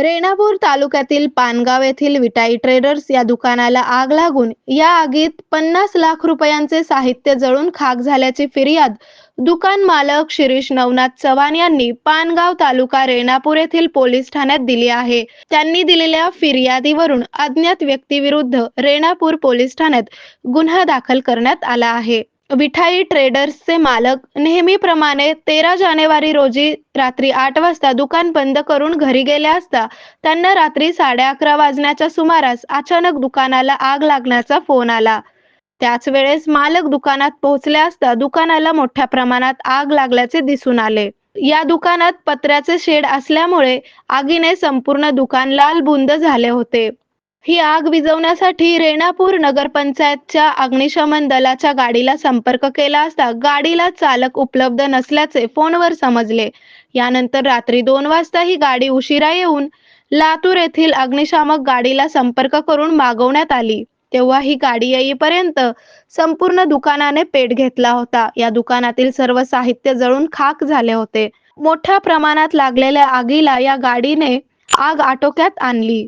रेणापूर तालुक्यातील पानगाव येथील विटाई ट्रेडर्स या दुकानाला आग लागून या आगीत पन्नास लाख रुपयांचे साहित्य जळून खाक झाल्याची फिर्याद दुकान मालक शिरीष नवनाथ चव्हाण यांनी पानगाव तालुका रेणापूर येथील पोलीस ठाण्यात दिली आहे. त्यांनी दिलेल्या फिर्यादीवरून अज्ञात व्यक्तीविरुद्ध रेणापूर पोलीस ठाण्यात गुन्हा दाखल करण्यात आला आहे. विठाई ट्रेडर्सचे मालक. नेहमीप्रमाणे तेरा जानेवारी रोजी रात्री आठ वाजता दुकान बंद करून घरी गेले असता त्यांना रात्री साडे अकरा वाजण्याच्या सुमारास अचानक दुकानाला आग लागण्याचा फोन आला. त्याच वेळेस मालक दुकानात पोहोचले असता दुकानाला मोठ्या प्रमाणात आग लागल्याचे दिसून आले. या दुकानात पत्र्याचे शेड असल्यामुळे आगीने संपूर्ण दुकान लाल बुंद झाले होते. ही आग विझवण्यासाठी रेणापूर नगरपंचायतच्या अग्निशमन दलाच्या गाडीला संपर्क केला असता गाडीला चालक उपलब्ध नसल्याचे फोनवर समजले. यानंतर रात्री दोन वाजता ही गाडी उशिरा येऊन लातूर येथील अग्निशामक गाडीला संपर्क करून मागवण्यात आली. तेव्हा ही गाडी येईपर्यंत संपूर्ण दुकानाने पेट घेतला होता. या दुकानातील सर्व साहित्य जळून खाक झाले होते. मोठ्या प्रमाणात लागलेल्या आगीला या गाडीने आग आटोक्यात आणली.